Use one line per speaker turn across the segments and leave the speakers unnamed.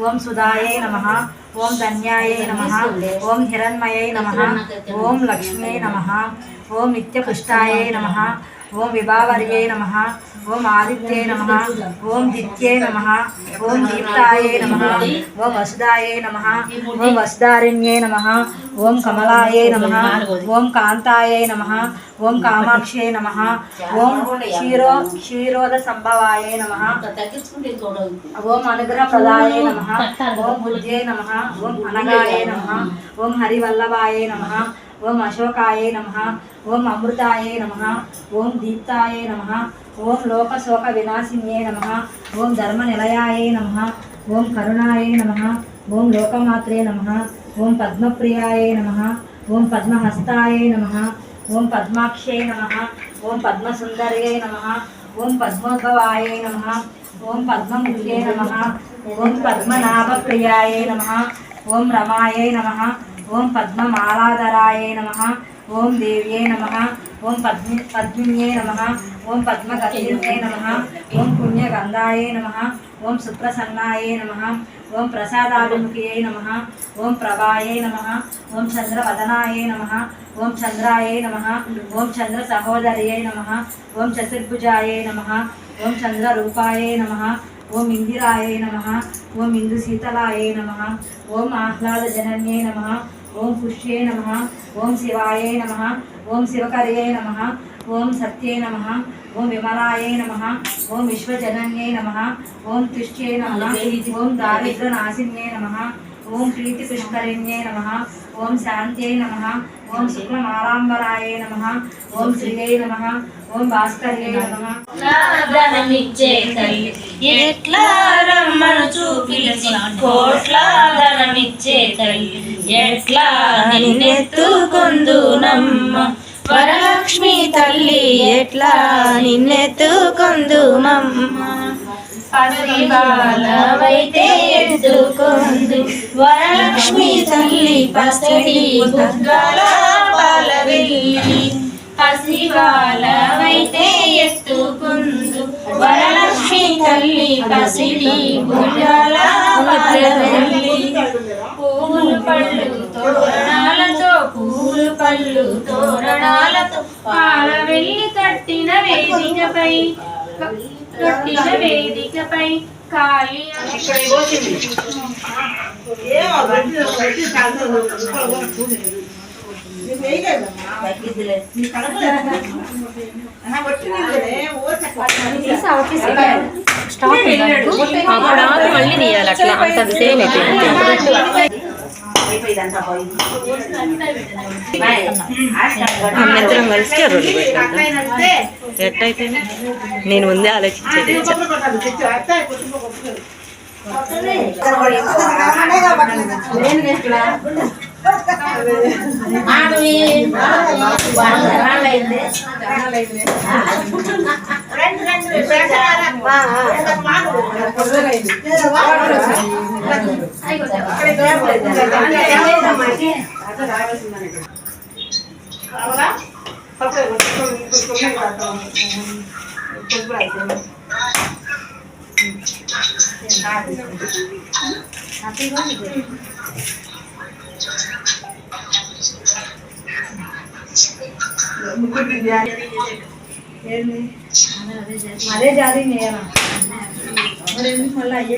ఓం సుధాయై నమ ఓం ధన్యాయై నమ ఓం హిరణ్మయై నమ ఓం లక్ష్మీ నమ ఓం నిత్యపుష్టాయై నమ ఓం విభావర్యై నమ ఓం ఆదిత్యై నమ ఓం దిత్యై నమ ఓం దీప్తాయై నమ ఓం వసుదాయై నమ ఓం వసుదారిణ్యై నమ ఓం కమలాయై నమ ఓం కాంతాయై నమ ఓం కామాక్ష్యై నమ ఓం క్షీరో క్షీరోద సంభవాయై నమ
తగ్గించుకుంటే చూడవు
ఓం అనుగ్రహ ప్రదాయ నమ ఓం బుద్ధ్యై నమ ఓం అనగాయ నమ ఓం హరివల్లభాయ నమ ఓం అశోకాయ నమ ఓం అమృతాయ నమ ఓం దీప్తాయ నమ ఓం లోకశోక వినాశిన్యే నమ ఓం ధర్మ నిలయాయ నమ ఓం కరుణాయ నమ ఓం లోకమాత్రే నమ ఓం పద్మప్రియాయ నమ ఓం పద్మహస్తాయ నమ ఓం పద్మాక్షే నమ ఓం పద్మసుందర్యై నమ ఓం పద్మోద్భవాయ నమ ఓం పద్మముఖ్యే నమ ఓం పద్మనాభప్రియాయ నమ ఓం రమాయై నమ ఓం పద్మమాలాధరాయ నమ ఓం దేవ్యే నమ ఓం పద్మి పద్మిన్యే నమ ఓం పద్మగతిన్యే నమ ఓం పుణ్యగంధాయ నమ ఓం సుప్రసన్నాయ నమ ఓం ప్రసాదాభిముఖియే నమ ఓం ప్రభాయే నమ ఓం చంద్రవదనాయ నమ ఓం చంద్రాయే నమ ఓం చంద్ర సహోదరియే నమ ఓం చతుర్భుజాయే నమ ఓం చంద్రరూపాయ నమ ఓం ఇందిరాయే నమ ఓం ఇందు శీతలాయే నమ ఓం ఆహ్లాదజనన్యే నమ ఓం పుష్యే నమ ఓం శివాయ నమ ఓం శివకర్యే నమ ఓం సత్యే నమ ఓం విమలాయ నమ ఓం విశ్వజనన్యే నమ ఓం తుష్ట్యే నమ ఓం దారిద్ర్యనాశిన్యే నమ ఓం ప్రీతి పుష్కరిణ్యే నమ ఓం శాంత్యై నమ. ఓం శుక్లమాలాంబరాయ నమ. ఓం శ్రీయై నమ. ఓం భాస్కర్యై నమ.
ధనమిచ్చే తల్లి ఎట్లా రమ్మను చూపించి కోట్ల ధనమిచ్చే తల్లి ఎట్లా నిన్నెత్తుకొందునమ్మ? వరలక్ష్మి తల్లి ఎట్లా నిన్నెత్తుకొందు నిన్నెత్తుకొందునమ్మ? పసిబాలవైతే ఎత్తుకొందు. వరలక్ష్మి తల్లి పసిడి బుగ్గల పాలవెల్లి. పసివాలవైతే ఎత్తుకుందు. వరలక్ష్మి తల్లి పసిడి బుగ్గల పాలవెల్లి. పూలు పళ్ళు తోరణాలతో పూలు పళ్ళు తోరణాలతో పాలవెల్లి కట్టిన వేదికపై కట్టిన వేదికపై కాళీ
అప్పుడు మళ్ళీ తీయాలి అట్లా అంత సేమ్ అయిపోయింది అందరం కలిసి రెండు పెట్టాం ఎట్టయితే నేను ముందే ఆలోచించేది
అదే జాతి చేయాలా మరి ఎందుకు మళ్ళీ అయ్యే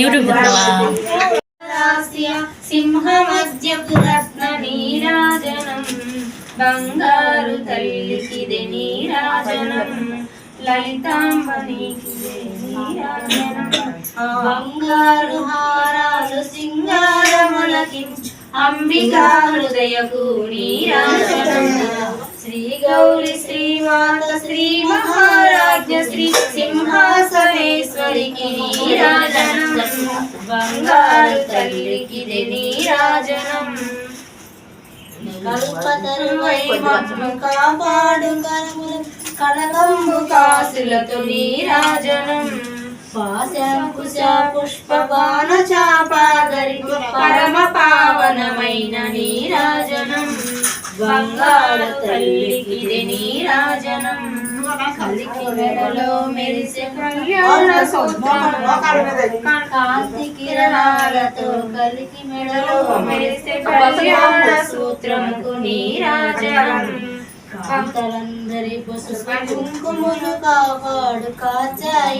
యూట్యూబ్
సింహమద్య రత్న నీరాజనం. బంగారు తల్లికిది నీరాజనం. లలితాంబనికి నీరాజనం. బంగారు హారాలు సింగారములకి అంబికా హృదయకు శ్రీ గౌరి శ్రీమాత శ్రీ మహారాజ్య శ్రీ సింహాసనేశ్వరికి నీరాజనం బంగారు తల్లికిది నీరాజనం. కల్పతరువై మమ్ము కాపాడు కరములు కనకంబు కాసులతో నీరాజనం. పాశంకుశ పుష్ప బాణ పరమ పావనమైన నీరాజనం బంగాళ తల్లికిది నీరాజనం కలికి మెడలో మెరిసే కళ్యాణ కాంతి కిరణాలతో కలికి మెడలో మెరిసే కళ్యాణ సూత్రముకు నీరాజనం కాంతలందరి పసుపు కుంకుమలు కాపాడు కాచాయి